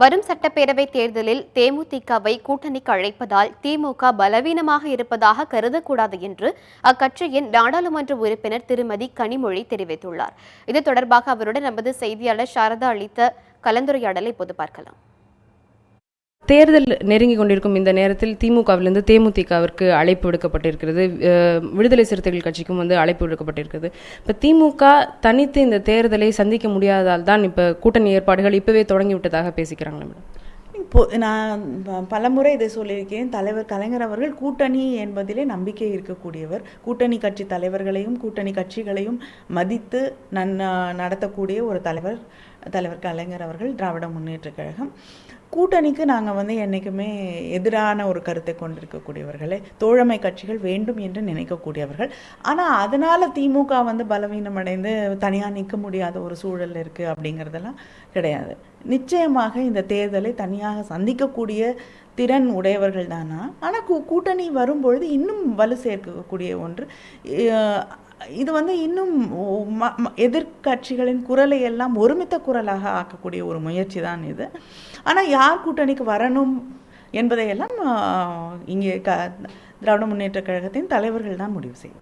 வரும் சட்டப்பேரவை தேர்தலில் தேமுதிகவை கூட்டணிக்கு அழைப்பதால் திமுக பலவீனமாக இருப்பதாக கருதக்கூடாது என்று அக்கட்சியின் நாடாளுமன்ற உறுப்பினர் திருமதி கனிமொழி தெரிவித்துள்ளார். இது தொடர்பாக அவருடன் நமது செய்தியாளர் சாரதா அளித்த கலந்துரையாடலை இப்போது பார்க்கலாம். தேர்தல் நெருங்கி கொண்டிருக்கும் இந்த நேரத்தில் திமுகவிலிருந்து தேமுதிகவிற்கு அழைப்பு விடுக்கப்பட்டிருக்கிறது. விடுதலை சிறுத்தைகள் கட்சிக்கும் வந்து அழைப்பு விடுக்கப்பட்டிருக்கிறது. இப்போ திமுக தனித்து இந்த தேர்தலை சந்திக்க முடியாததால் தான் இப்போ கூட்டணி ஏற்பாடுகள் இப்போவே தொடங்கி விட்டதாக பேசிக்கிறாங்களா மேடம். இப்போ நான் பலமுறை இதை சொல்லியிருக்கேன். தலைவர் கலைஞர் அவர்கள் கூட்டணி என்பதிலே நம்பிக்கை இருக்கக்கூடியவர். கூட்டணி கட்சி தலைவர்களையும் கூட்டணி கட்சிகளையும் மதித்து நன் நடத்தக்கூடிய ஒரு தலைவர். தலைவர் கலைஞர் அவர்கள் திராவிட முன்னேற்ற கழகம். கூட்டணிக்கு நாங்கள் வந்து என்றைக்குமே எதிரான ஒரு கருத்தை கொண்டிருக்கக்கூடியவர்களே தோழமை கட்சிகள் வேண்டும் என்று நினைக்கக்கூடியவர்கள். ஆனால் அதனால் திமுக வந்து பலவீனமடைந்து தனியாக நிற்க முடியாத ஒரு சூழல் இருக்குது அப்படிங்கிறதெல்லாம் கிடையாது. நிச்சயமாக இந்த தேர்தலை தனியாக சந்திக்கக்கூடிய திறன் உடையவர்கள் தானா? ஆனால் கூ கூட்டணி வரும்பொழுது இன்னும் வலு சேர்க்கக்கூடிய ஒன்று இது வந்து இன்னும் ம- ம- எதிர்க்கட்சிகளின் குரலை எல்லாம் ஒருமித்த குரலாக ஆக்கக்கூடிய ஒரு முயற்சி தான் இது. ஆனால் யார் கூட்டணிக்கு வரணும் என்பதையெல்லாம் இங்கே க திராவிட முன்னேற்றக் கழகத்தின் தலைவர்கள் தான் முடிவு செய்யும்